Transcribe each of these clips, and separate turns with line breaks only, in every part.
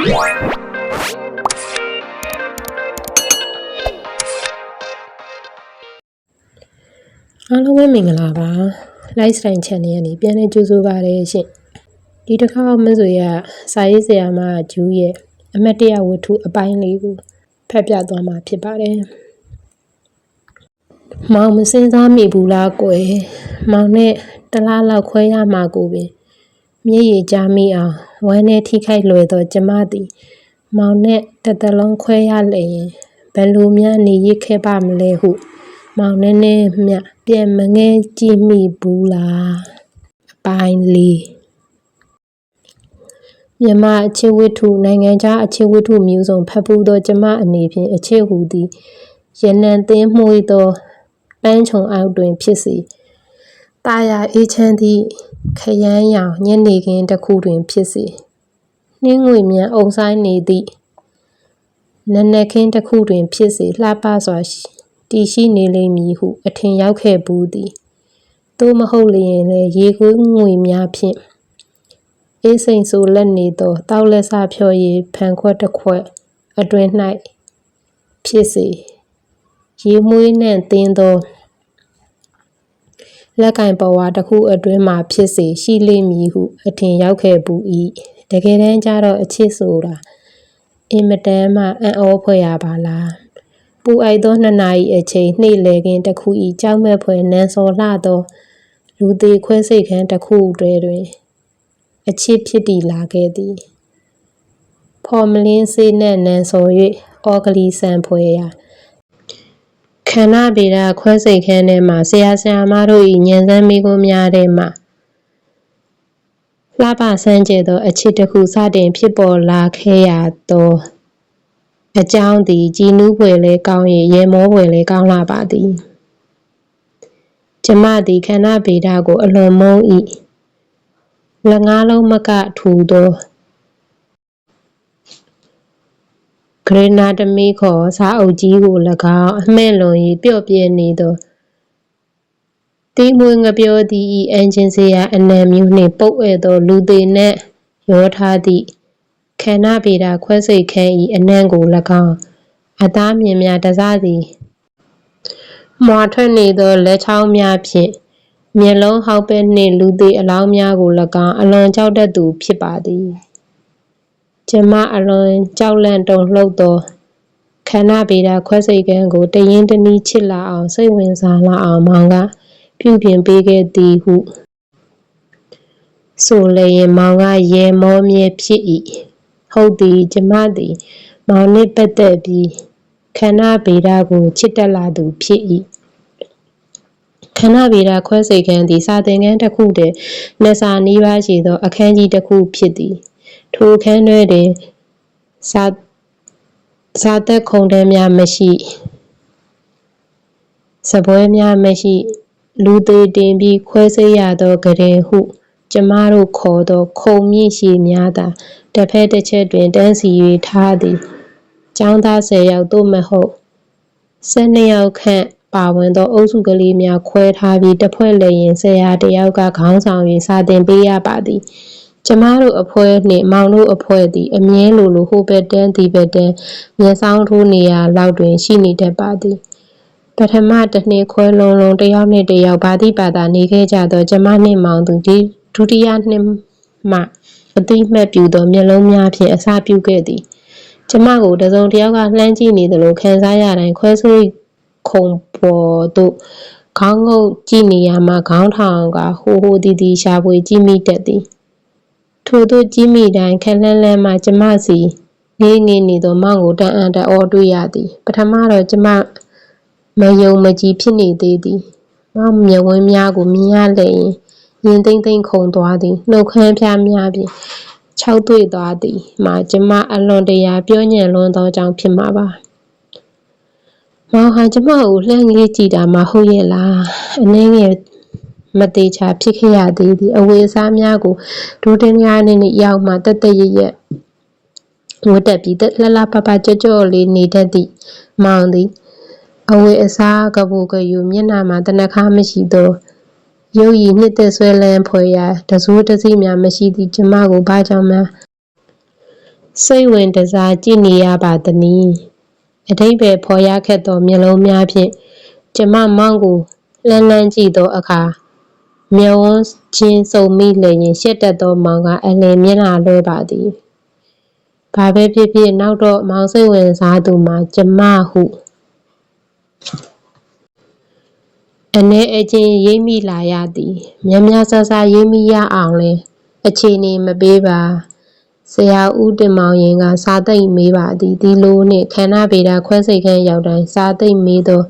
အားလုံးပဲမင်္ဂလာပါ lifestyle channel ကနေပြန်လည်ကြိုဆိုပါရစေရှင်ဒီတစ်ခါမဆိုရစာရေးဆရာမဂျူးရဲ့အမတ်တရဝတ္ထုအပိုင်းလေးကိုဖတ်ပြသွားမှာဖြစ်ပါတယ်မောင်မစင်စားမိဘူးလားကွယ်မောင်နဲ့တလားလောက်ခွဲရမှာကိုပင် မျက်ရည်ကြမိအောင်ဝမ်းနဲ့ထိခိုက်လွယ်သောကျမသည် မောင်နဲ့တစ်သလုံးခွဲရလျင်ဘယ်လိုများနေရခဲ့ပါမလဲဟု မောင်နဲ့နဲ့မြပြန်မငဲကြည့်မိဘူးလားအပိုင်းလေးမြမအချစ်ဝတ္ထုနိုင်ငံခြားအချစ်ဝတ္ထုမျိုးစုံဖတ်ဖူးသောကျမအနေဖြင့်အချစ်ဟူသည်ရနံသင်းမှု၏သောပန်းချုံအောက်တွင်ဖြစ်စေ တာယာအေးချမ်းသည့်ခရမ်းရောင်ညနေခင်းတစ်ခုတွင်ဖြစ်စေနှင်းငွေမြန်အုံဆိုင်နေသည့်နနက်ခင်းတစ်ခုတွင်ဖြစ်စေလှပစွာတည်ရှိနေလိမ့်မည်ဟု အထင်ရောက်ခဲ့ဘူးသည်သို့မဟုတ်လျင်လည်းရေကူးငွေများဖြင့်အေးစိမ်ဆိုလက်နေသောတောက်လက်စဖြော်ရည်ဖန်ခွက်တစ်ခွက်အတွင်၌ဖြစ်စေရေမွေးနှင့်တင်းသော လက်ကင်ပဝါတစ်ခုအတွင်းမှဖြစ်စေရှိလိမ့်မည်ဟုအထင်ရောက်ခဲ့ဘူး၏တကယ်တမ်းကျတော့အချစ်ဆိုတာအင်မတန်မှအံ့ဩဖွယ်ရပါလားပူအိုက်သောနှစ်နာရီအချိန်နှိမ့်လေခင်းတစ်ခု၏ကြောက်မဲ့ဖွယ်နန်းစော်လှသောလူသေးခွဲစိတ်ခန်းတစ်ခုတွင်တွင် အချစ်ဖြစ်တည်လာခဲ့သည်ဖော်မလင်းစေးနဲ့နန်းစော်၍အော်ဂလီဆန်ဖွယ်ရာ ခန္ဓာဗေဒခွဲစိတ်ခန်းထဲမှဆရာဆရာမတို့၏ညံစမ်းမိကုန်းများထဲမှလှပဆန်းကျဲသောအချစ်တစ်ခုစတင်ဖြစ်ပေါ်လာခဲ့ရသောအကြောင်းသည်ကြည်နူးဖွယ်လဲကောင်း၍ရေမောဖွယ်လဲကောင်းလာပါသည်ကျမသည်ခန္ဓာဗေဒကိုအလွန်မုန်း၏လက်ငါးလုံးမကထူသော ဂရနာတမီခေါ်စာအုပ်ကြီးကို၎င်းအမှဲ့လွန်၍ပျော့ပြဲနေသောတိမွေးငပြောသည်ဤအန်ဂျင်စရာအနံမျိုးနှင့်ပုတ်ဧသော လူသေးနှင့်ရောထားသည့်ခန္ဓာဗေဒခွဲစိတ်ခန်းဤအနံ့ကို၎င်းအသားမြင်များတစသည်မွာထွက်နေသောလက်ချောင်းများဖြင့်မျက်လုံးဟောက်ပဲနှင့်လူသေးအလောင်းများကို၎င်းအလွန်ကြောက်တတ်သူဖြစ်ပါသည် ကျမအလွန်ကြောက်လန့်တုန်လှုပ်သောခန္ဓာဗေဒခွဲစိတ်ကန်းကိုတရင်တနည်းချစ်လာအောင်စိတ်ဝင်စားလာအောင်မောင်က ပြုပြင်ပေးခဲ့သည်ဟုဆိုလျင်မောင်ကရေမောမြဲဖြစ်၏ဟုတ်သည်ကျမသည် မောင်နှင့်ပတ်သက်ပြီးခန္ဓာဗေဒကိုချစ်တက်လာသူဖြစ်၏ခန္ဓာဗေဒခွဲစိတ်ခန်းသည်စာသင်ခန်းတစ်ခုတည်းနှစ်စာနီးပါးရှိသောအခန်းကြီးတစ်ခုဖြစ်သည် ထိုအခန်းတွင်တွင် စာစာသက်ခုံတန်းများမရှိစပွဲများမရှိ လူသေးတင်ပြီးခွဲစိတ်ရသောကရင်ဟု ကျမတို့ခေါ်သော ခုံမြင့်ရှည်များသာ တစ်ဖက်တစ်ချက်တွင် တန်းစီ၍ထားသည် ကျောင်းသားဆယ်ယောက် သို့မဟုတ်ဆယ်နှစ်ယောက်ခန့်ပါဝင်သော အုပ်စုကလေးများခွဲထားပြီး တစ်ဖွဲ့လျင် ဆရာတစ်ယောက်က ခေါင်းဆောင်၍စာသင်ပေးရပါသည် ကျမတို့အဖွဲ့နှင့် မောင်တို့အဖွဲ့သည် အမြဲလိုလို ဟိုဘက်တန်းဒီဘက်တန်း မျက်စောင်းထိုးနေရာလောက်တွင် ရှိနေတတ်ပါသည် ပထမတစ်နှစ်ခွဲလုံးလုံး တစ်ယောက်နှင့်တစ်ယောက် ဘာတိပါတာနေခဲ့ကြသော ကျမနှင့်မောင်သူဒီဒုတိယနှစ်မှအတိမတ်ပြူသော မျက်လုံးများဖြင့် အစာပြုခဲ့သည် ကျမကိုတစုံတစ်ယောက်က လှမ်းကြည့်နေသလို ခံစားရတိုင်း ခွဲဆိုးခုံပေါ်သို့ ခေါင်းငုပ်ကြည့်နေရမှ ခေါင်းထောင်ကဟိုဟိုတီတီရှာဖွေကြည့်မိတတ်သည် ထိုသို့ကြည့်မိတိုင်းခက်လှမ်းလှမ်းမှကျမစီငေးငေးနေသောမောင်ကိုတန်အံ့တအောတွေ့ရသည် ပထမတော့ကျမမယုံမကြည်ဖြစ်နေသေးသည်မောင်မျက်ဝန်းများကိုမြင်ရလျင်ရင်သိမ့်သိမ့်ခုန်သွားသည်နှုတ်ခမ်းဖျားများဖြင့်ခြောက်သွေ့သွားသည်မှာကျမအလွန်တရာပြောညံ့လွန်းသောကြောင့်ဖြစ်မှာပါမောင်ဟာကျမကိုလှမ်းငေးကြည့်တာမှဟုတ်ရဲ့လားအနှင်းငယ် မသေးချာဖြစ်ခဲ့ရသေးသည်အဝေးအစားများကိုဒိုတင်များနဲ့ရောက်မှတက်တက်ရရက်ဝတ်တက်ပြီးလှလှပပကြော့ကြော့လေးနေတတ်သည့်မောင်သည်အဝေးအစားကပူကယူမျက်နှာမှာတနခါမရှိသောရုပ်ရည်နှစ်သက်ဆွဲလန်းဖွယ်ရာတစိုးတစည်းများမရှိသည့်ကျမကိုဘာကြောင့်မှစိတ်ဝင်တစားကြည့်နေရပါသနည်းအတိတ်ပဲဖော်ရခက်သောမျက်လုံးများဖြင့်ကျမမောင်ကိုလှမ်းလှမ်းကြည့်သောအခါ မျက်ဝန်းချင်းစုံမိလျင်ရှက်တက်သောမောင်ကအလင်မျက်နှာလွှဲပါသည်ဘာပဲဖြစ်ဖြစ်နောက်တော့မောင်စိတ်ဝင်စားသူမှာကျမဟုအ내အချင်းရိပ်မိလာရသည်များများဆဆရိပ်မိရအောင်လဲအခြေအနေမပေးပါဆရာဦးတင်မောင်ရင်ကစာသိမ့်မေးပါသည်ဒီလိုနှင့်ခန္ဓာဗေဒခွဲစိတ်ခန်းရောက်တိုင်းစာသိမ့်မေးသော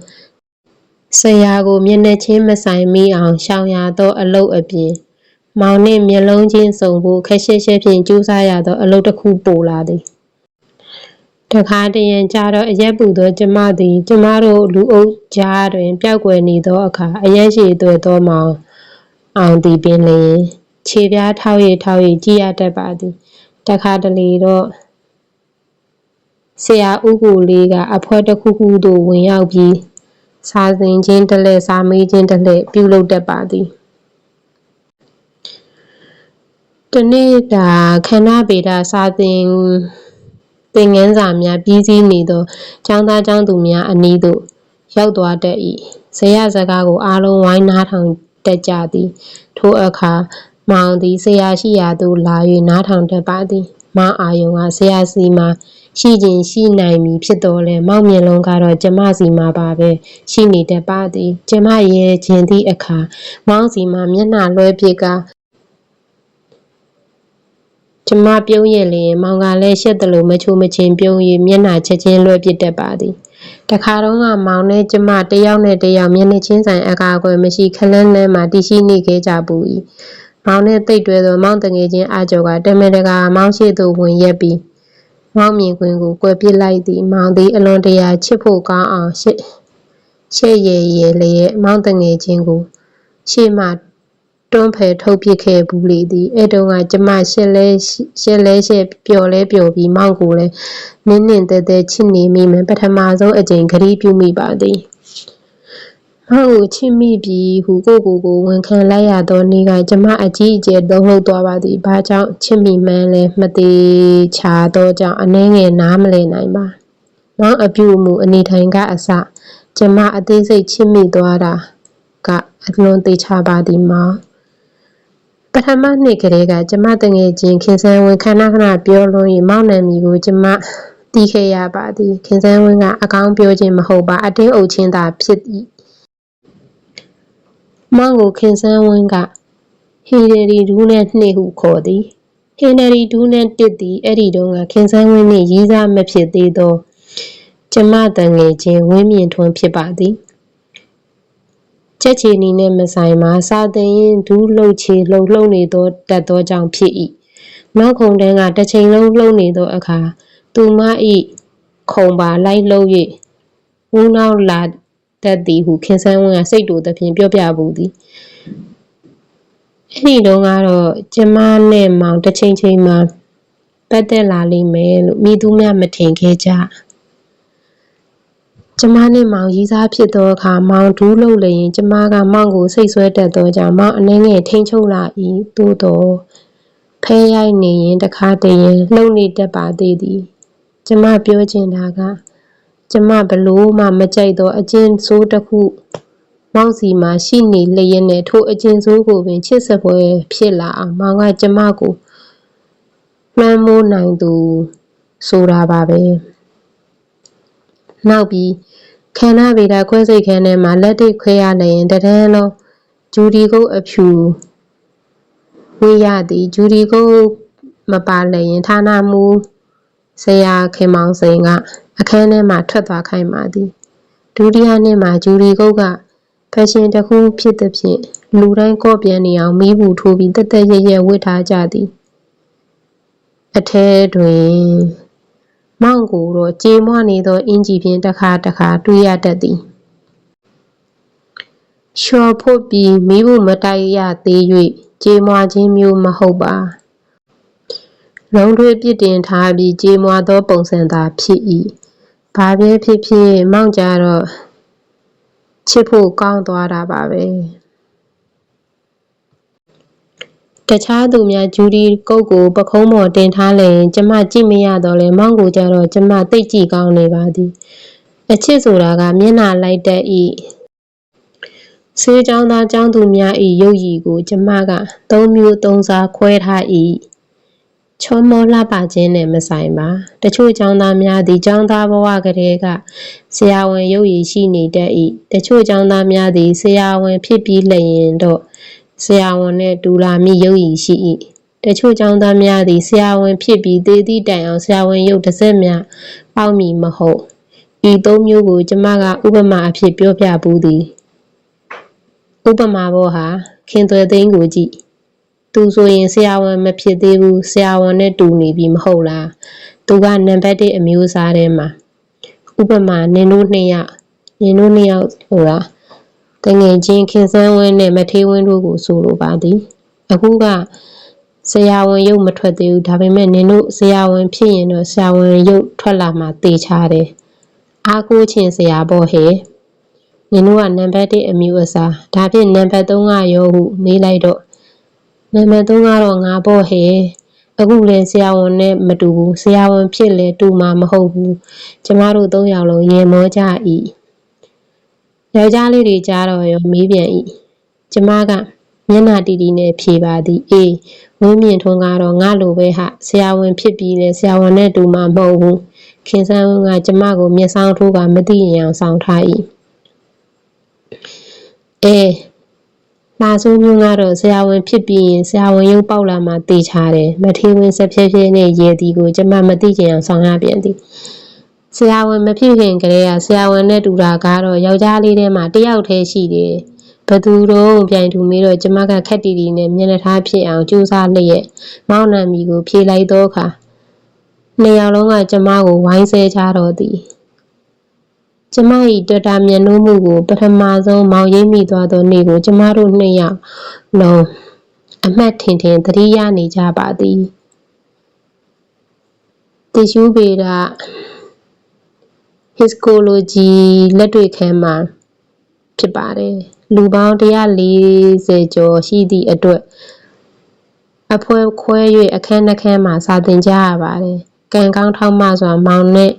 ဆရာကိုမျက်နှာချင်းမဆိုင်မိအောင်ရှောင်ရသောအလုတ်အပြင် မောင်နှင့်မျက်လုံးချင်းစုံဖို့ခက်ရှက်ရှက်ဖြင့်ကြိုးစားရသောအလုတ်တစ်ခုပိုလာသည်တခါတရံကြတော့အရက်ပူသောကျမသည်ကျမတို့လူအုပ်ကြားတွင်ပျောက်ကွယ်နေသောအခါအရက်ရှိသွဲသောမောင်အောင်သည်ပင်လျင်ခြေပြားထောက်ရထောက်ရကြည်ရတတ်ပါသည်တခါတလေတော့ဆရာဦးကိုလေးကအဖွဲတစ်ခုခုသို့ဝင်ရောက်ပြီး စာသင်ခြင်းတလဲစာမေးခြင်းတလဲပြုလုပ်တတ်ပါသည်တနေ့တာခန္ဓာဗေဒစာသင်သင်ငန်းစာများပြီးစီးနေသောចောင်းသားចောင်းသူများအနီးသို့ရောက်သွားတတ်၏ဇရစကားကိုအားလုံးဝိုင်းနားထောင်တတ်ကြသည်ထိုအခါမောင်သည်ဆရာရှိရာသို့လာ၍နားထောင်တတ်ပါသည် မောင်အာယုံကဆရာစီမှာရှိခြင်းရှိနိုင်မည်ဖြစ်တော်လဲမောင်မျက်လုံးကတော့ကျမစီမှာပါပဲရှိနေတတ်ပါသည်ကျမရဲ့ခြင်းသည့်အခါမောင်စီမှာမျက်နှာလွှဲပစ်ကကျမပြုံးရဲ့လျင်မောင်ကလည်းရှက်တယ်လို့မချိုမချင်းပြုံး၍မျက်နှာချက်ချင်းလွှဲပစ်တတ်ပါသည်တခါတော့ကမောင်နဲ့ကျမတယောက်နဲ့တယောက်မျက်နှာချင်းဆိုင်အကာအကွယ်မရှိခလန်းလန်းမှတရှိနေခဲ့ကြပူ၏ မောင်နဲ့တိတ်တွဲသောမောင်တငယ်ချင်းအကျော်ကတမင်တကာမောင်ရှိသို့ဝင်ရက်ပြီးမောင်မြင်ကွင်းကိုကွယ်ပစ်လိုက်သည်မောင်သည်အလွန်တရာချစ်ဖို့ကောင်းအောင်ရှေ့ရှေ့ရည်ရည်လျက်မောင်တငယ်ချင်းကိုရှေ့မှတွန်းဖယ်ထုတ်ပစ်ခဲ့ဘူးလေသည်အဲ့တုန်းကကျမရှက်လဲရှက်လဲရှက်ပျော်လဲပျော်ပြီးမောင်ကိုလည်းနင်းနင်းတဲတဲချစ်နေမိမယ်ပထမဆုံးအကြိမ်ဂရီးပြုမိပါသည်မော င်ကိုချစ်မိပြီးဟူကိုကိုကိုဝန်ခံလိုက်ရသောနေ့ကကျမအကြီးအကျယ်သုံးလို့သွားပါသည်ဘာကြောင့်ချစ်မိမှန်းလဲမသေးချာသောကြောင့်အနှဲငယ်နားမလည်နိုင်ပါမောင်အပြုအမူအနေထိုင်ကအစကျမအသေးစိတ်ချစ်မိသွားတာကအလွန်သေးချပါသည်မောင်ပထမနှစ်ကလေးကကျမတငယ်ချင်းခင်ဆန်းဝင်းခဏခဏပြောလွန်း၍မောင်နှံမီကိုကျမတီးခဲ့ရပါသည်ခင်ဆန်းဝင်းကအကောင်းပြောခြင်းမဟုတ်ပါအတင်းအုပ်ခြင်းသာဖြစ်၏ မောင်ကိုခင်ဆန်းဝင်းကဟီဒရီဒူးနဲ့နှိဟုခေါ်သည်ဟင်နရီဒူးနဲ့တစ်သည်အဲ့ဒီတုန်းကခင်ဆန်းဝင်းနှင့်ရီးစားမဖြစ်သေးသောကျမတငယ်ချင်းဝင်းမြင့်ထွန်းဖြစ်ပါသည်ချက်ချီနီနဲ့မဆိုင်မှာစာသင်ရင်ဒူးလှုပ်ချေလှုပ်လှုပ်နေသောတတ်သောကြောင့်ဖြစ်၏နောက်ခုံတန်းကတစ်ချိန်လုံးလှုပ်နေသောအခါသူမ၏ခုံပါလိုက်လှုပ်၍ဝူးနောက်လာ တတ်သည်ဟုခင်ဆန်းဝင်းကစိတ်တူသဖြင့်ပြောပြဘူးသည်အဲ့ဒီတုန်းကတော့ကျမနဲ့မောင်တစ်ချိန်ချိန်မှာပတ်သက်လာလိမ့်မယ်လို့မိသူများမထင်ခဲ့ကြကျမနှင့်မောင်ရီးစားဖြစ်သောအခါမောင်ဒူးလုပ်လျင်ကျမကမောင်ကိုစိတ်ဆွဲတတ်သောကြောင့်မောင်အနှဲငယ်ထိန်ချုပ်လာ၏သို့သောဖဲရိုက်နေရင်တခါတည်းရင်လှုပ်နေတတ်ပါသေးသည် ကျမပြောချင်တာက ကျမဘလို့မှမကြိုက်သောအကျဉ်ဆိုးတစ်ခုမောင်စီမှာရှိနေလျက်နဲ့ထိုအကျဉ်ဆိုးကိုပင်ချစ်စပွဲဖြစ်လာအောင်မောင်ကကျမကိုလွှမ်းမိုးနိုင်သူဆိုတာပါပဲနောက်ပြီးခန္ဓာဗေဒခွဲစိတ်ခန်းထဲမှာလက်တွေခွဲရလျင်တဒန်းလုံးဂျူဒီကုတ်အဖြူဝေးရသည်ဂျူဒီကုတ်မပါလျင်ဌာနမူ ဆရာခင်မောင်စိန်က အခန်းထဲမှထွက်သွားခိုင်းပါသည်ဒုတိယနှစ်မှာဂျူဒီကုတ်ကဖက်ရှင်တစ်ခုဖြစ်သဖြင့်လူတိုင်းကော့ပြန်နေအောင်မီးဘူးထိုးပြီးတက်တက်ရရဝတ်ထားကြသည်အထဲတွင်မောင်ကိုတော့ကြေမွနေသောအင်ကြီးဖြင့်တခါတခါတွေ့ရတတ်သည်လျှော်ဖို့ပြီးမိဖို့မတိုက်ရသေး၍ကြေမွခြင်းမျိုးမဟုတ်ပါ လုံးတွေပြစ်တင်ထားပြီးကြေမွသောပုံစံသာဖြစ်၏ဘာပဲဖြစ်ဖြစ်မောင်ကြတော့ချစ်ဖို့ကောင်းသွားတာပါပဲတခြားသူများဂျူဒီကုတ်ကိုပခုံးပေါ်တင်ထားလျင်ကျမကြည့်မရတော့လဲမောင်ကိုကြတော့ကျမသိတ်ကြည့်ကောင်းနေပါသည်အချစ်ဆိုတာကမျက်နှာလိုက်တတ်၏ဆေးချောင်းသားចောင်းသူများ၏ရုပ်ရည်ကို ကျမကသုံးမျိုးသုံးစားခွဲထား၏ ချောမောလှပခြင်းနဲ့မဆိုင်ပါတချို့ចောင်းသားများသည်ចောင်းသားဘဝကတည်းကဆရာဝန်ရုပ်ရည်ရှိနေတတ်၏တချို့ចောင်းသားများသည်ဆရာဝန်ဖြစ်ပြီးလျင်တော့ဆရာဝန်နှင့်တူလာမိရုပ်ရည်ရှိ၏တချို့ចောင်းသားများသည်ဆရာဝန်ဖြစ်ပြီးသေသည့်တိုင်အောင်ဆရာဝန်ရုပ်တစ်စက်များပေါက်မည်မဟုတ်ဤသုံးမျိုးကိုကျမကဥပမာအဖြစ်ပြောပြပူးသည်ဥပမာဘောဟာခင်သွယ်သိန်းကိုကြည့် သူဆိုရင်ဆရာဝန်မဖြစ်သေးဘူးဆရာဝန်နဲ့တူနေပြီမဟုတ်လားသူကနံပါတ်1အမျိုးအစားထဲမှာဥပမာနင်တို့နှစ်ယောက်နင်တို့နှစ်ယောက်ဟိုလားတငယ်ချင်းခင်ဆန်းဝင်းနဲ့မထေးဝင်းတို့ကိုဆိုလိုပါသည်အခုကဆရာဝန်ရုပ်မထွက်သေးဘူးဒါပေမဲ့နင်တို့ဆရာဝန်ဖြစ်ရင်တော့ဆရာဝန်ရုပ်ထွက်လာမှတေချာတယ်အားကိုးခြင်းဆရာဘောဟဲ့နင်တို့ကနံပါတ်1အမျိုးအစားဒါဖြင့်နံပါတ်3ကရောဟုမေးလိုက်တော့ နံပါတ်3ကတော့ငါဘောဟဲ့အခုလည်းဆရာဝန်နဲ့မတူဘူးဆရာဝန်ဖြစ်လဲတူမှာမဟုတ်ဘူးကျမတို့၃ယောက်လုံးရေမောကြ၏ယောက်ျားလေးတွေကြားတော့ရောမေးပြန်၏ကျမကမျက်နှာတီတီနဲ့ဖြေပါသည်အေးဝင်းမြင့်ထွန်းကတော့ငါလိုပဲဟာဆရာဝန်ဖြစ်ပြီးလဲဆရာဝန်နဲ့တူမှာမဟုတ်ဘူးခင်ဆန်းကကျမကိုမျက်စောင်းထိုးကမသိရင်အောင်ဆောင်ထား၏အဲ လာဆိုးမျိုးကတော့ဆရာဝန်ဖြစ်ပြီးရင်ဆရာဝန်ရုပ်ပေါက်လာမှတေချာတယ်မထေဝင်စဖြည်းဖြည်းနဲ့ရေတီကိုကျမမသိကြအောင်ဆောင်ရပြန်သည်ဆရာဝန်မဖြစ်ခင်ကလေးကဆရာဝန်နဲ့တူတာကတော့ယောက်ျားလေးထဲမှာတယောက်တည်းရှိတယ်ဘသူတော့ပြိုင်သူမေးတော့ကျမကခက်တီတီနဲ့မျက်နှာထားဖြစ်အောင်ကြိုးစားလျက်မောင်းနှံမီကိုဖြေလိုက်တော့ခါနှစ်ယောက်လုံးကကျမကိုဝိုင်းဆဲကြတော့သည် ကျမ၏တော်တာမျက်နှာမှုကို ပထမဆုံးမောင်ရိပ်မိသွားသောနေ့ကို ကျမတို့နှစ်ယောက်လုံး အမှတ်ထင်ထင် သတိရနေကြပါသည်တီရှူပေတာ histology လက်တွေ့ခန်းမှာ ဖြစ်ပါတယ် လူပေါင်း140ကျော်ရှိသည့်အတွက် အဖွဲခွဲ၍အခန်းနှခန်းမှာ စာသင်ကြရပါတယ် ကံကောင်းထောက်မစွာ မောင်နှင့်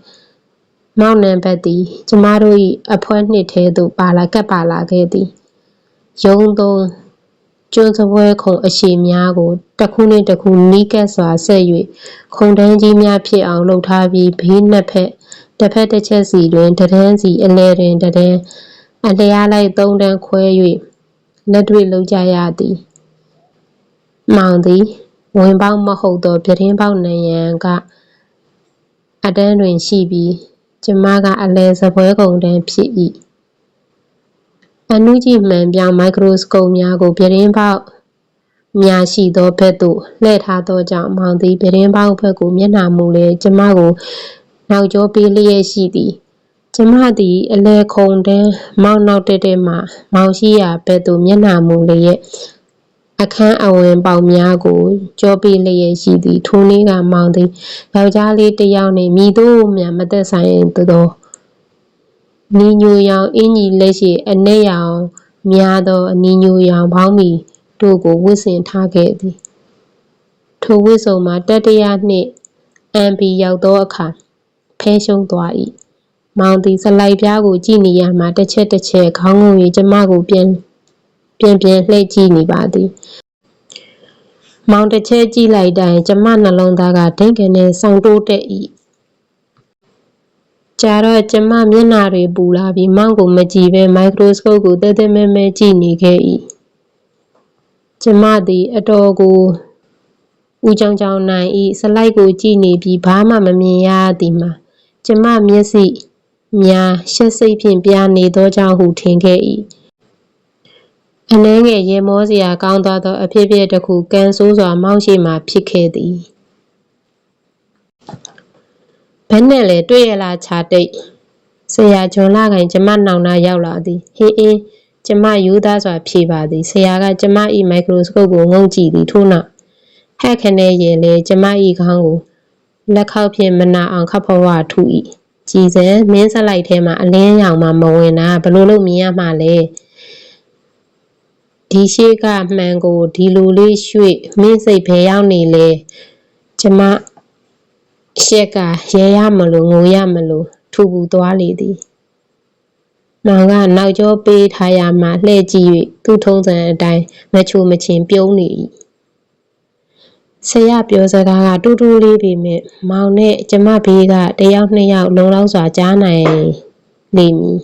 မောင်နံပါတ်သည် ကျမတို့၏အဖွဲ့နှစ်ထဲသို့ ပါလာကပ်ပါလာခဲ့သည် ရုံးသုံး ကျွန်းစပွဲခုံအရှိများကို တစ်ခုနှင့်တစ်ခု နီးကပ်စွာဆက်၍ခုံတန်းကြီးများဖြစ်အောင်လှုပ်ထားပြီး ဘေးနှစ်ဖက် တစ်ဖက်တစ်ချက်စီတွင်တဒန်းစီ အလဲတွင်တဒန်း အလျားလိုက် သုံးတန်းခွဲ၍လက်တွေ့လုပ်ကြရသည် မောင်သည် ဝင်ပေါက်မဟုတ်သော ပြတင်းပေါက်နံရံက အတန်းတွင်ရှိပြီး ကျမကအလယ်စားပွဲကုန်တန်းဖြစ်၏အနုကြည့်မှန်ပြောင်းမိုက်ခရိုစကုပ်များကိုပြတင်းပေါက်များရှိသောဘက်သို့လှည့်ထားသောကြောင့်မောင်သည်ပြတင်းပေါက်ဘက်ကိုမျက်နှာမူလေကျမကိုနောက်ကျောပေးလျက်ရှိသည်ကျမသည်အလဲခုံတန်းမောက်နောက်တက်တက်မှမောင်ရှိရာဘက်သို့မျက်နှာမူလျက် အခန်းအဝင်ပေါက်များကိုကြောပေးလျက်ရှိသည်ထိုနေ့ကမောင်သည်ယောက်ျားလေးတစ်ယောက်နှင့်မိတို့မြမသက်ဆိုင်သောနီညိုရောင်အင်ကြီးလက်ရှိအနက်ရောင်များသောအနီညိုရောင်ဘောင်းမီတို့ကိုဝတ်ဆင်ထားခဲ့သည်ထိုဝတ်စုံမှာတတရနှင့်အမ်ပီရောက်သောအခါဖဲရှုံးသွား၏မောင်သည်စလိုက်ပြားကိုကြည့်နေရမှတစ်ချက်တစ်ချက်ခေါင်းငုံ၍ကျမကိုပြန် ပြန်ပြန်လှည့်ကြည့်နေပါသည်မောင်တစ်ချက်ကြည့်လိုက်တိုင်းကျမနှလုံးသားကဒိတ်ကနေဆောင်းတိုးတက်၏ကြာတော့ကျမမျက်နှာတွေပူလာပြီးမောင်ကိုမကြည့်ပဲမိုက်ခရိုစကုပ်ကိုတဲတဲမဲမဲကြည့်နေခဲ့၏ကျမသည်အတော်ကိုဦးကြောင်ကြောင်နိုင်၏စလိုက်ကိုကြည့်နေပြီးဘာမှမမြင်ရသည်မှာကျမမျက်စိများရှက်စိတ်ဖြင့်ပြာနေသောကြောင့်ဟုထင်ခဲ့၏ အနှဲငယ်ရေမောစရာကောင်းသွားသော အဖြစ်အပျက်တစ်ခုကန်ဆိုးစွာ မောင်းရှိမှဖြစ်ခဲ့သည်ဘယ်နဲ့လဲတွေ့ရလားခြာတိတ်ဆရာဂျွန်လာခိုင်ကျမနောင်နာရောက်လာသည်ဟင်းအင်းကျမယူသားစွာဖြေပါသည်ဆရာကကျမ၏မိုက်ခရိုစကုပ်ကိုငုံကြည့်သည်ထို့နောက်ဟက်ခနဲ့ရင်လေကျမ၏ခေါင်းကိုလက်ခောက်ဖြင့်မနာအောင်ခပ်ဖွားဖွားထူ၏ကြည်စံမင်းဆက်လိုက်ထဲမှာအလင်းရောင်မှမဝင်တာဘလို့လို့မြင်ရမှာလဲ ဒီရှိကမှန်ကိုဒီလိုလေးရွှေ့မင်းစိတ်ဘယ်ရောက်နေလဲကျမရှက်ကရဲရမလို့ငိုရမလို့ထူပူသွားလေသည်မောင်ကနောက်ကျောပေးထားရမှလှည့်ကြည့်၍သူ့ထုံးစံအတိုင်းမချိုမချင်ပြုံးနေ၏ဆရာပြောစကားကတူတူလေးပေမဲ့မောင်နဲ့ကျမဘေးကတယောက်နှစ်ယောက်လုံလောက်စွာကြားနိုင်လိမ့်မည်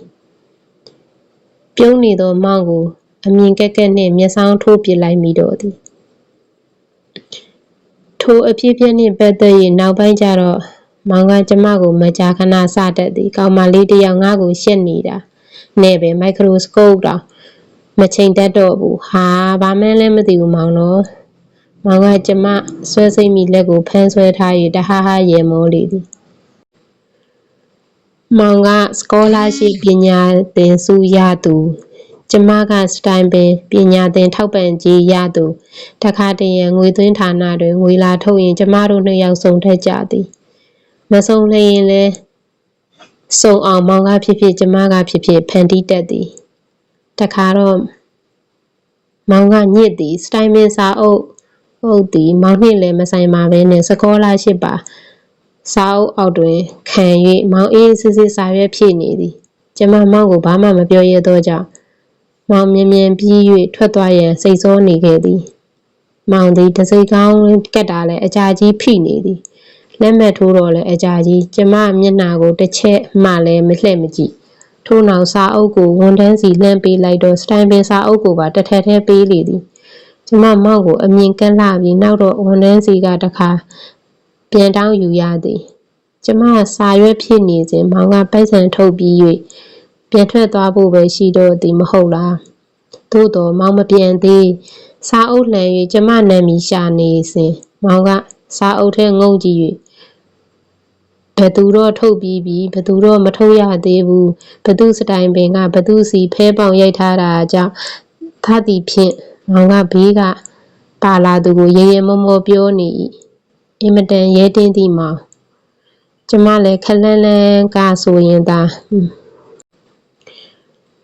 ပြုံးနေသောမောင်ကို အမြင်ကက်ကက်နှင့်မျက်စောင်းထိုးပစ်လိုက်မိတော့သည်ထိုအဖြစ်အပျက်နှင့်ပတ်သက်၍နောက်ပိုင်းကျတော့မောင်ကကျမကိုမကြာခဏစတတ်သည်ကောင်မလေးတစ်ယောက်ငါ့ကိုရှက်နေတာနဲ့ပဲမိုက်ခရိုစကုပ်တောင်မချိန်တတ်တော့ဘူးဟာဘာမှန်းလည်းမသိဘူးမောင်တော့မောင်ကကျမဆွဲစိတ်မိလက်ကိုဖမ်းဆွဲထား၍တဟားဟားရေမောလေသည်မောင်ကစကောလာရှိပညာသင်စုရသူ ကျမကစတိုင်ပင်ပညာသင်ထောက်ပံ့ကြေးရသူတခါတရံငွေသွင်းဌာနတွင်ငွေလာထုတ်ရင်ကျမတို့နှစ်ယောက်စုံထက်ကြသည်မစုံလျင်လည်းစုံအောင်မောင်ကဖြစ်ဖြစ်ကျမကဖြစ်ဖြစ်ဖန်တီးတတ်သည်တခါတော့မောင်ကညစ်သည်စတိုင်ပင်စာအုပ်ဟုတ်သည်မောင်နှင့်လည်းမဆိုင်ပါဘဲနဲ့စကောလာရှိပါစာအုပ်အောက်တွင်ခံ၍မောင်အေးစစ်စစ်စာရွက်ဖြည့်နေသည်ကျမမောင်ကိုဘာမှမပြောရတော့ကြောင့် မောင်မြင်မြန်ပြီး၍ထွက်သွားရန်စိတ်ဆိုးနေခဲ့သည်မောင်သည်တစိကောင်းကက်တာလည်းအကြာကြီးဖိနေသည်လက်မှတ်ထိုးတော့လည်းအကြာကြီးကျမမျက်နှာကိုတစ်ချက်မှလည်းမလှည့်မကြည့်ထို့နောက်စာအုပ်ကိုဝန်တန်းစီလှမ်းပေးလိုက်တော့စတိုင်ပင်စာအုပ်ကိုပါတစ်ထက်ထဲပေးလေသည်ကျမမောင်ကိုအမြင်ကန့်လှပြီးနောက်တော့ဝန်တန်းစီကတခါပြန်တောင်းယူရသည်ကျမစာရွက်ဖြစ်နေစဉ်မောင်ကပိုက်ဆံထုတ်ပြီး၍ ပြန်ထွက်သွားဖို့ပဲရှိတော့သည်မဟုတ်လားသို့တော်မောင်မပြန်သေးစာအုပ်လှန်၍ကျမနာမည်ရှာနေစဉ်မောင်ကစာအုပ်ထဲငုံကြည့်၍ဘသူတော့ထုတ်ပြီးပြီဘသူတော့မထုတ်ရသေးဘူးဘသူစတိုင်ပင်ကဘသူစီဖဲပေါင်ရိုက်ထားတာကြောင့်သတိဖြင့်မောင်ကဘေးကပါလာသူကိုရေရေမောမောပြောနေ၏အင်မတန်ရဲတင်းသည့်မောင်ကျမလည်းခလန်းလန်းကဆိုရင်သာ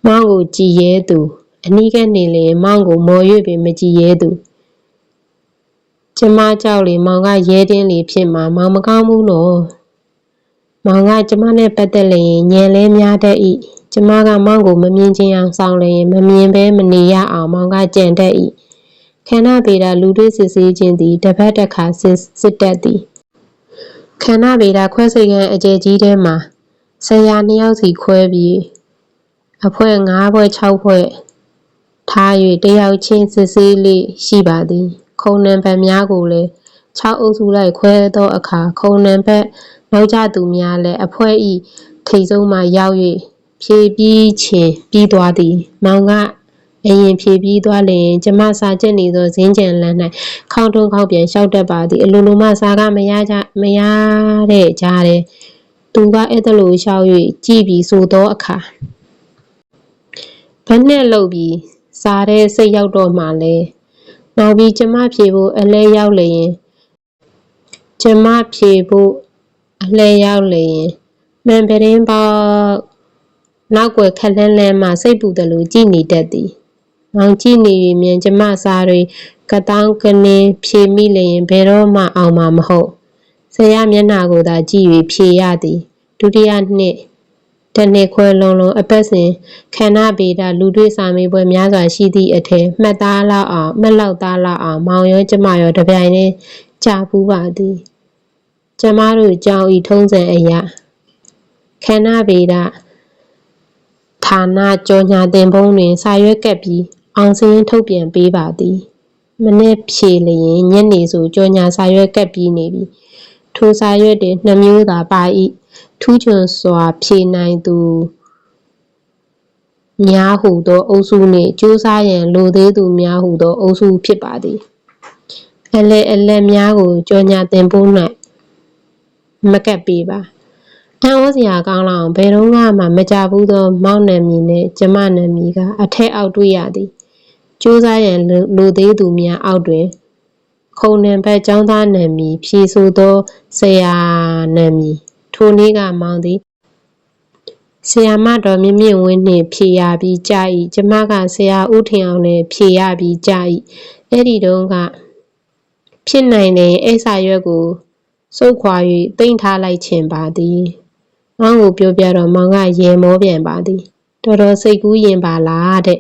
မောင်ကိုကြည်ရဲသူ အနီးကနေလျင်မောင်ကို မော်၍ပင် မကြည်ရဲသူကျမကြောက်လေမောင်ကရဲတင်းလေဖြစ်မှာ မောင်မကောင်းဘူးနော်မောင်ကကျမနဲ့ပတ်သက်လျင်ညံလဲများတတ်၏ကျမကမောင်ကိုမမြင်ချင်းအောင်ဆောင်လျင်မမြင်ဘဲမနေရအောင်မောင်ကကြံတတ်၏ခန္ဓာပေတာလူတွေစစ်ဆေးခြင်းသည်တစ်ပတ်တစ်ခါစစ်စစ်တတ်သည်ခန္ဓာပေတာခွဲစိတ်ခန်းအကျယ်ကြီးထဲမှာဆရာနှစ်ယောက်စီခွဲပြီး အဖွဲ့9ဖွဲ့6ဖွဲ့ထား၍တယောက်ချင်းစစ်ဆေးလေးရှိပါသည်ခုံနံပါတ်များကိုလည်း6အုပ်စုလိုက်ခွဲသောအခါခုံနံပါတ်နောက်ကျသူများလည်းအဖွဲ့၏ထိပ်ဆုံးမှရောက်၍ဖြည့်ပြီးချင်းပြီးသွားသည်မောင်ကအရင်ဖြည့်ပြီးသွားလျင်ကျမစာကျက်နေသောဇင်းကြံလန်း၌ခေါင်းထုံးခေါက်ပြန်လျှောက်တတ်ပါသည်အလိုလိုမှစာကမရကြမရတဲ့ကြားတယ်သူကအဲ့ဒါလိုလျှောက်၍ကြည်ပြီးဆိုသောအခါ ဘနဲ့လှုပ်ပြီးစားတဲ့စိတ်ရောက်တော့မှလဲနောက်ပြီးကျမဖြေဖို့အလဲရောက်လေရင်ကျမဖြေဖို့အလဲရောက်လေရင်မှန်ပရင်ပေါက်နောက်ွယ်ခက်လန်းလန်းမှစိတ်ပူတယ်လို့ကြည်နေတတ်သည်။မောင်ကြည့်နေရင်မြန်ကျမစားတွေကတောင်းကနေဖြေမိလျင်ဘယ်တော့မှအောင်မှာမဟုတ်။ဆရာမျက်နှာကိုသာကြည့်၍ဖြေရသည်။ဒုတိယနှစ် တနှစ်ခွဲလုံးလုံးအပတ်စဉ်ခန္ဓာဗေဒလူတွေ့စာမေးပွဲများစွာရှိသည့်အထက်မှတ်သားလောက်အောင်မှတ်လောက်သားလောက်အောင်မောင်ရောကျမရောတပြိုင်တည်းကြာပူးပါသည်ကျမတို့ကြောင်ဤထုံးစံအရာခန္ဓာဗေဒဌာနကြောညာတင်ပုံးတွင်စာရွက်ကပ်ပြီးအောင်စင်းထုတ်ပြန်ပေးပါသည်မနေ့ဖြေလျင်ညနေဆိုကြောညာစာရွက်ကပ်ပြီးနေပြီထိုစာရွက်တွင်နှမျိုးသာပါ၏ ထူးချွန်စွာ ဖြေနိုင်သူများဟုသောအုပ်စုနှင့် ကြိုးစားရန်လိုသေးသူများဟုသောအုပ်စုဖြစ်ပါသည် အလဲအလက်များကို ကြောညာတင်ပို့၌မကပ်ပေးပါ အံ့ဩစရာကောင်းလောက်ဘယ်တော့မှ မကြဘူးသော မောက်နယ်မီနှင့် ကျမနယ်မီကအထက်အောက်တွေ့ရသည် ကြိုးစားရန်လိုသေးသူများအောက်တွင် ခုံနံဘတ်ចောင်းသားနယ်မီဖြည့်ဆိုသော ဆရာနယ်မီ ထိုနေ့က မောင်သည် ဆရာမတော်မြင့်မြင့်ဝင်းနှင့် ဖြေရပြီးကြာ၏ကျမက ဆရာဦးထင်အောင်နဲ့ဖြေရပြီးကြာ၏အဲ့ဒီတုန်းက ဖြစ်နိုင်တယ်အဲ့စာရွက်ကိုစုပ်ခွာ၍တိမ့်ထားလိုက်ခြင်းပါသည် မောင်ကိုပြောပြတော့ မောင်ကရေမောပြန်ပါသည် တော်တော်စိတ်ကူးရင်ပါလားတဲ့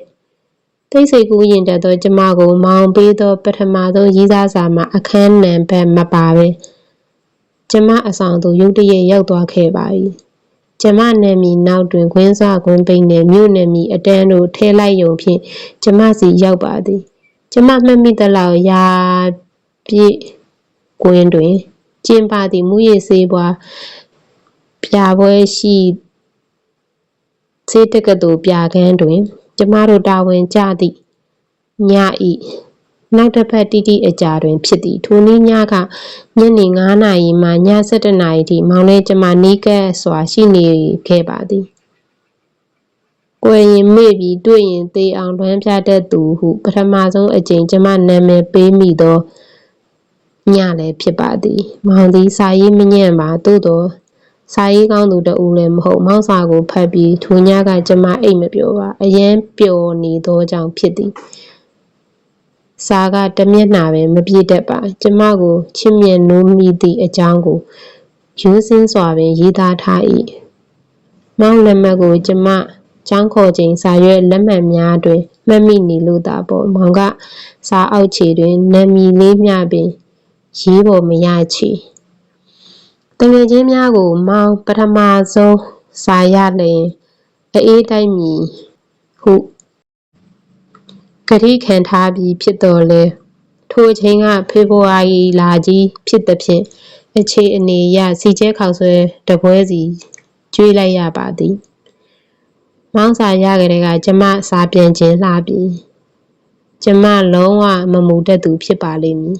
တိတ်စိတ်ကူးရင်တတ်သော ကျမကို မောင်ပေးသော ပထမဆုံးရေးစားစာမှာ အခန်းနံပါတ်မပါပဲ ကျမအဆောင်သို့ရုတ်တရက်ရောက်သွားခဲ့ပါ၏ကျမနာမည်နောက်တွင်ခွင်းစားခွင်းပိန်နှင့်မြို့နာမည်အတန်းတို့ထဲလိုက်ယုံဖြင့်ကျမစီရောက်ပါသည် ကျမမှတ်မိသလောက်ရာပြည့်ကွင်းတွင် ကျင်းပသည့်မူရည်စေးပွားပြပွဲရှိစေးတက္ကသိုလ်ပြခန်းတွင် ကျမတို့တာဝန်ကျသည့်ညဤ နောက်တစ်ဖက်တိတိအကြာတွင်ဖြစ်သည်ထိုနေ့ညကညနေ9နာရီမှည7နာရီထိမောင်လေးကျမနီးကပ်စွာရှိနေခဲ့ပါသည်ကိုယ်ရင်မေ့ပြီးတွေ့ရင်သေအောင်လွမ်းပြတတ်သူဟုပထမဆုံးအကြိမ်ကျမနာမည်ပေးမိသောညလည်းဖြစ်ပါသည်မောင်သည်စာရေးမညံ့ပါသို့သောစာရေးကောင်းသူတဦးလည်းမဟုတ်မောင်စာကိုဖတ်ပြီးထိုညကကျမအိတ်မပြောပါအယမ်းပျော်နေသောကြောင့်ဖြစ်သည် စာကတမျက်နှာပဲမပြည့်တတ်ပါကျမကိုချစ်မြတ်နိုးမိသည့်အကြောင်းကိုရိုးစင်းစွာပင်ရေးသားထား၏မောင်လက်မှတ်ကိုကျမကျောင်းခေါ်ချိန်စာရွက်လက်မှတ်များတွင်မှတ်မိနေလို့သာပေါ့မောင်ကစာအောက်ခြေတွင်နာမည်လေးမျှပင်ရေးပေါ်မရချေတငယ်ချင်းများကို မောင်ပထမဆုံးစာရလျင်အေးတိုက်မည်ဟု ဂတိခံထားပြီးဖြစ်တော်လဲထိုအချိန်ကဖေဖော်ဝါရီလကြီးဖြစ်သဖြင့်အခြေအနေအရစီကျဲခေါက်ဆွဲတပွဲစီကျွေးလိုက်ရပါသည်မောင်းစာရကြတဲ့ကကျမစာပြန်ခြင်းလှပြီကျမလုံးဝမမူတတ်သူဖြစ်ပါလိမ့်မည်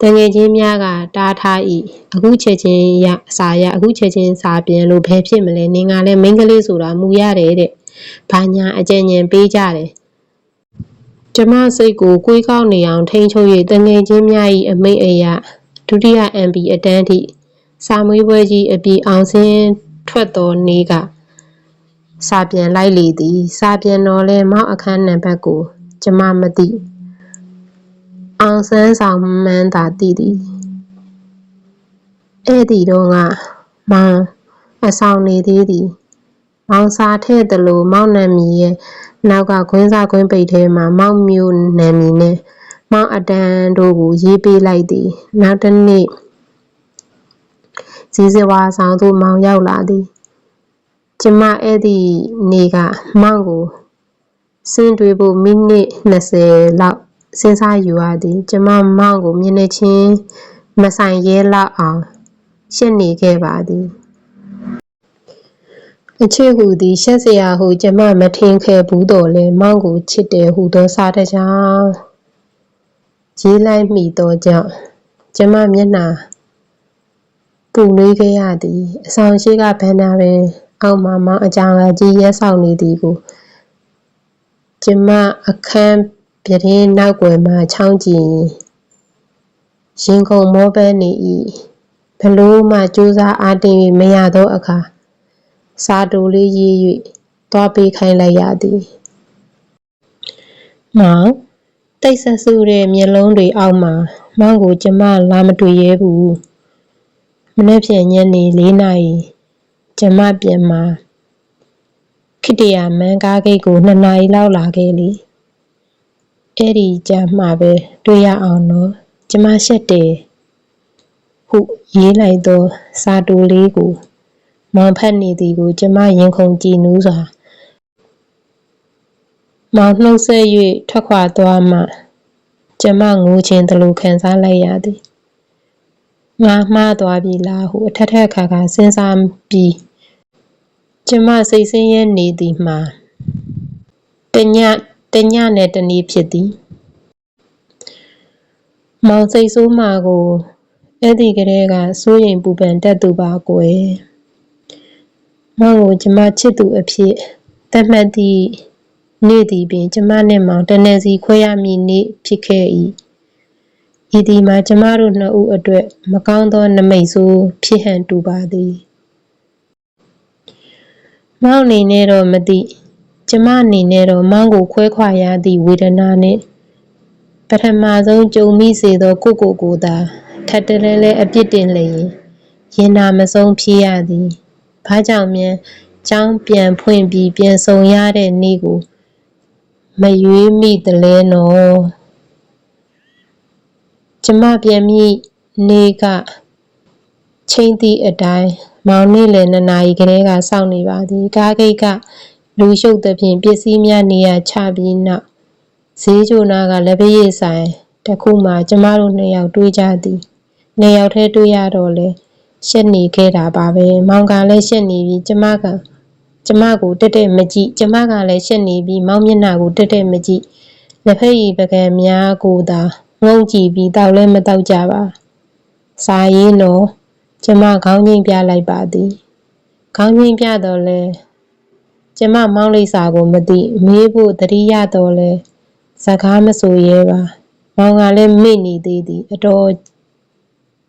တငယ်ချင်းများကတားထား၏အခုချက်ချင်းရစာရအခုချက်ချင်းစာပြန်လို့ဘယ်ဖြစ်မလဲနင်ကလည်းမိန်းကလေးဆိုတာမူရတယ်တဲ့ဘာညာအကြံဉာဏ်ပေးကြတယ် ကျမစိတ်ကိုကိုယ်ကောက်နေအောင်ထိန်ချုပ်၍တငယ်ချင်းများ၏အမိတ်အယဒုတိယ MB အတန်းထိစာမွေးပွဲကြီးအပြီးအောင်စင်းထွက်သောနေ့ကစာပြန်လိုက်လေသည်စာပြန်တော်လဲမောက်အခန်းနံပါတ်ကို ကျမမသိအောင်ဆန်းဆောင်မှန်းသာသိသည်ဧည့်သည်တော့ကမောင်အဆောင်နေသေးသည်မောင်စာထဲ့သလိုမောင်နံမီရဲ့ နောက်ကခွင်းစားခွင်းပိတ်ထဲမှာမောင်မျိုးနာမည်နဲ့မောင်အတန်းတို့ကိုရေးပေးလိုက်သည်နောက်တစ်နေ့ဇီးစဝါဆောင်သို့မောင်ရောက်လာသည်ကျမအဲ့ဒီနေ့ကမောင်ကိုဆင်းတွေးဖို့မိနစ်20လောက်စဉ်းစားယူရသည်ကျမမောင်ကိုမျက်နှာချင်းမဆိုင်ရဲလောက်အောင်ရှစ်နေခဲ့ပါသည် အချစ်ဟူသည်ရှက်စရာဟုကျမမထင်ခဲ့ဘူးတော့လဲမောင်ကိုချစ်တယ်ဟူသောစာတစ်ကြောင်းရေးလိုက်မိသောကြောင့်ကျမမျက်နှာပူနွေးခဲ့ရသည်အဆောင်ရှိကဘန်နာပင် အောက်မှမောင်အကြောင်းအကြီးရဲဆောင်နေသည်ကိုကျမအခန်းပြတင်းနောက်ွယ်မှချောင်းကြည့်ရင်ခုန်မောပဲနေ၏ဘလို့မှကြိုးစားအားတင်း၍မရသောအခါ စာတိုလေးရေး၍သွားပေးခိုင်းလိုက်ရသည်မောင်တိတ်ဆက်စုတဲ့မျက်လုံးတွေအောက်မှာမောင်ကိုကျမလာမတွေ့ရဲဘူးမနေ့ဖြန်ညနေ၄နာရီကျမပြန်มาခိတရမန်ကားဂိတ်ကို2နာရီလောက်လာခဲ့လေအဲ့ဒီကြမှာပဲတွေ့ရအောင်နော်ကျမရှက်တယ်ဟုရေးလိုက်သောစာတိုလေးကို မောင်ဖက်နေသည်ကို ကျမရင်ခုန်ကြည်နူးစွာ မောင်နှုတ်ဆက်၍ထွက်ခွာသွားမှ ကျမငိုခြင်းသလိုခံစားလိုက်ရသည်ငါမှားသွားပြီလားဟုအထက်ထက်ခါခါစဉ်းစားပြီးကျမစိတ်ဆင်းရဲနေသည်မှာတညတညနဲ့တနေ့ဖြစ်သည်မောင်စိတ်ဆိုးမှာကိုအဲ့ဒီကလေးကစိုးရင်ပူပန်တတ်သူပါကွယ် မောင်ကိုကျမချစ်သူအဖြစ်သတ်မှတ်သည့်နေ့သည်ပင်ကျမနှင့်မောင်တနေ့စီခွဲရမည်နေ့ဖြစ်ခဲ့၏ဤသည်မှာကျမတို့နှစ်ဦးအတွက် မကောင်းသောနမိတ်ဆိုးဖြစ်ဟန်တူပါသည်မောင်အနေနဲ့တော့မသိကျမအနေနဲ့တော့မောင်ကိုခွဲခွာရသည့်ဝေဒနာနှင့်ပထမဆုံးကြုံမိစေသောကိုကိုကိုသာထပ်တလဲလဲအပြစ်တင်လျင်ရင်နာမဆုံးဖြစ်ရသည် ဘာကြောင့်မြန်ကျောင်းပြန်ဖွင့်ပြီးပြန်ဆောင်ရတဲ့နေ့ကိုမရွေးမိတလဲနော်ကျမပြန်မိနေ့ကချင်းသည့်အတိုင်းမောင်နေ့လယ်နှစ်နာရီကလေးကစောင့်နေပါသည်ကားဂိတ်ကလူရှုပ်သဖြင့်ပစ္စည်းများနေရာချပြီးနောက်ဈေးချိုနာကလက်ပရိတ်ဆိုင်တစ်ခုမှကျမတို့နှစ်ယောက်တွေ့ကြသည်နှစ်ယောက်တည်းတွေ့ရတော့လေ ရှက်နေခဲ့တာပါပဲမောင်ကလည်းရှက်နေပြီးကျမကကျမကိုတက်တက်မကြည့်ကျမကလည်းရှက်နေပြီးမောင်မျက်နှာကိုတက်တက်မကြည့်လက်ဖက်ရည်ပကံများကိုသာငုံကြည့်ပြီးတောက်လည်းမတောက်ကြပါစာရေးနော်ကျမခေါင်းငိမ့်ပြလိုက်ပါသည်ခေါင်းငိမ့်ပြတော့လဲကျမမောင်းလိပ်စာကိုမသိမေးဖို့တတိယတော့လဲစကားမဆိုရဲပါမောင်ကလည်းမေ့နေသေးသည်အတော်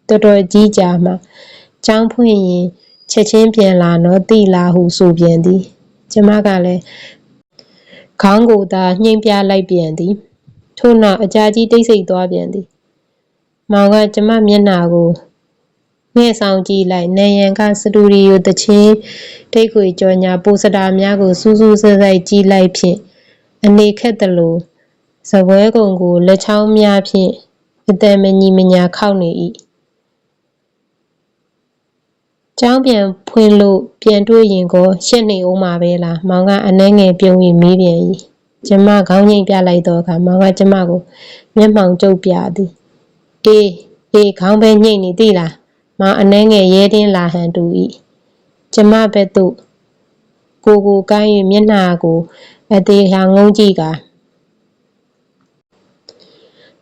တော်တော်ကြီးကြာမှ ចောင်းဖွင့်ရင်ချက်ချင်းပြန်လာနော်တိလာဟုဆိုပြန်သည် ကျမကလည်းခေါင်းကိုသာညှိမ့်ပြလိုက်ပြန်သည် ထို့နောက်အကြာကြီးတိတ်ဆိတ်သွားပြန်သည် မောင်ကကျမမျက်နှာကိုငှဲ့ဆောင်ကြည့်လိုက်နန်ရန်ကစတူဒီယိုတချင်းတိတ်ခွေကြော်ညာပိုစတာများကိုစူးစူးဆက်ဆက်ကြည့်လိုက်ဖြင့်အနေခက်သလိုဇပွဲကုံကိုလက်ချောင်းများဖြင့်အတန်မညီမညာခောက်နေ၏ ကျောင်းပြန်ဖွင့်လို့ ပြန်တွေ့ရင်ကိုရှက်နေဦးမှာပဲလား မောင်က အနှဲငယ်ပြုံးပြီးမေးပြန်၏ကျမခေါင်းငိမ့်ပြလိုက်တော့အခါ မောင်က ကျမကို မျက်မှောင်ကျုပ်ပြသည် အေး အေး ခေါင်းပဲညိတ်နေ သိလား မောင် အနှဲငယ် ရဲတင်းလာဟန်တူ၏ကျမဘက်သို့ ကိုကိုကိုင်း၍မျက်နှာကို အသေးဟာငုံကြည့်က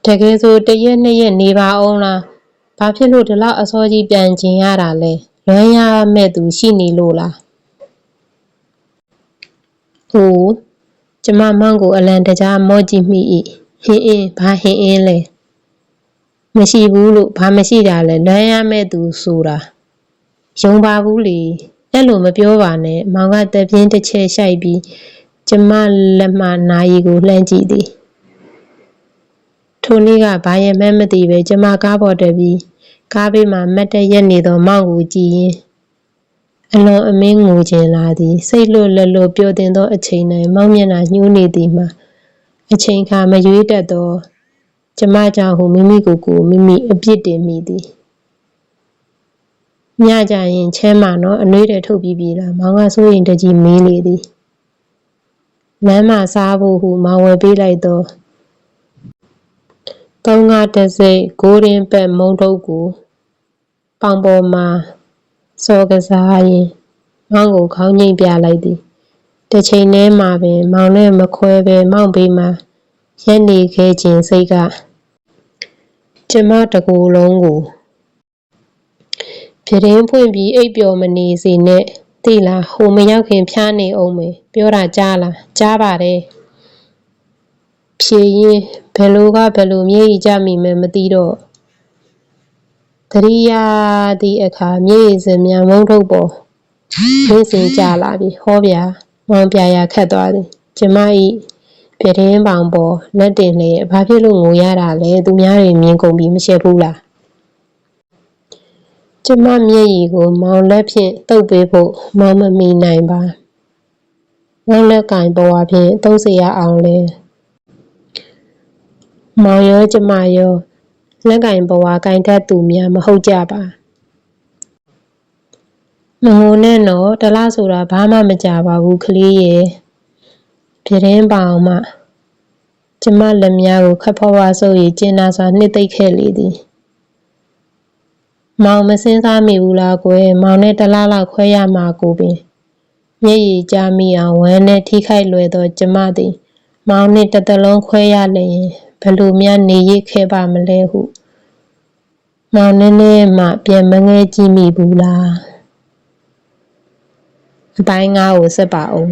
တကယ်ဆိုတရက် နှစ်ရက် နေပါအောင်လား ဘာဖြစ်လို့ ဒီလောက် အစောကြီး ပြန်ကျင်ရတာလဲ လွမ်းရမဲ့သူရှိနေလို့လားဟိုကျမမောင်ကိုအလံတကြားမော့ကြည့်မိ၏ဟင်းအင်းဘာဟင်းအင်းလဲမရှိဘူးလို့ဘာမရှိတာလဲလွမ်းရမဲ့သူဆိုတာယုံပါဘူးလေအဲ့လိုမပြောပါနဲ့မောင်ကတက်ပြင်းတစ်ချက်ရှိုက်ပြီးကျမလက်မှနာရီကိုလှမ်းကြည့်သည်ထိုနေ့ကဘာရမှန်းမသိပဲကျမကားပေါ်တက်ပြီး ကားဘေးမှာ မတ်တရက်နေသော မောင်ကိုကြည့်ရင်အလွန်အမင်းငိုချင်လာသည် စိတ်လွတ်လက်လွတ် ပျော်တင်သောအချိန်၌မောင်မျက်နှာညှိုးနေသည်မှာ အချိန်ခါ မရွေးတတ်သော ကျမကြောင့် ဟု မိမိကိုယ်ကို မိမိ အပြစ်တင်မိသည် ညကြရင် ချဲမှာနော် အနှွေးတွေထုတ်ပြီးပြီလား မောင်က စိုးရင်တကြီး မေးလေသည် လမ်းမှာစားဖို့ဟု မောင်ဝယ်ပေးလိုက်တော့ သုံးကားတစ်စိတ်ဂိုးရင်းပက်မုံထုတ်ကိုပေါင်ပေါ်မှာစော်ကစားရင်မောင်ကိုခေါင်းငိမ့်ပြလိုက်သည်တစ်ချိန်တည်းမှာပင်မောင်နဲ့မခွဲပဲမောင်ဘေးမှာရက်နေခဲ့ခြင်းစိတ်ကကျမတကူလုံးကိုပြတင်းဖွင့်ပြီးအိပ်ပျော်မနေစေနဲ့သိလားဟိုမရောက်ခင်ဖျားနေအောင်မယ်ပြောတာကြားလားကြားပါတယ် ဖြေရင်ဘယ်လိုကဘယ်လိုမျက်ရည်ကျမိမယ်မသိတော့တရိယာသည့်အခါမျက်ရည်စင်များမုံထုတ်ပေါ်ရင်းစင်ကြလာပြီဟောဗျာမောင်ပြရာခတ်သွားသည်ကျမဤပြတင်းပေါင်ပေါ်လက်တင်လေဘာဖြစ်လို့ငိုရတာလဲသူများတွေမြင်ကုန်ပြီးမရှက်ဘူးလားကျမမျက်ရည်ကိုမောင်လက်ဖြင့်တုပ်ပေးဖို့မောင်မမီနိုင်ပါမောင်လက်ကင်ပေါ်ဖြင့်သုံးစရအောင်လဲ မောင်ရောကျမရောလက်ကင်ပေါ်ကင်တတ်သူများမဟုတ်ကြပါမငိုနဲ့တော့တလားဆိုတာဘာမှမကြပါဘူးကလေးရဲ့ပြတင်းပေါင်မှကျမလက်များကိုခပ်ဖွားဖွားဆုပ်ရည်ကျင်းနာစွာနှစ်သိမ့်ခဲ့လေသည်မောင်မစင်းစားမိဘူးလားကွယ်မောင်နဲ့တလားလောက်ခွဲရမှာကိုပင်မျက်ရည်ကျမိအောင်ဝမ်းနဲ့ထိခိုက်လွယ်သောကျမသည် မောင်နှင့်တစ်သလုံးခွဲရလျင် ဘလို့များနေရခဲ့ပါမလဲဟုမောင်နည်းနည်းမှပြန်မငဲကြည့်မိဘူးလားအပိုင်းငါးကိုဆက်ပါအောင်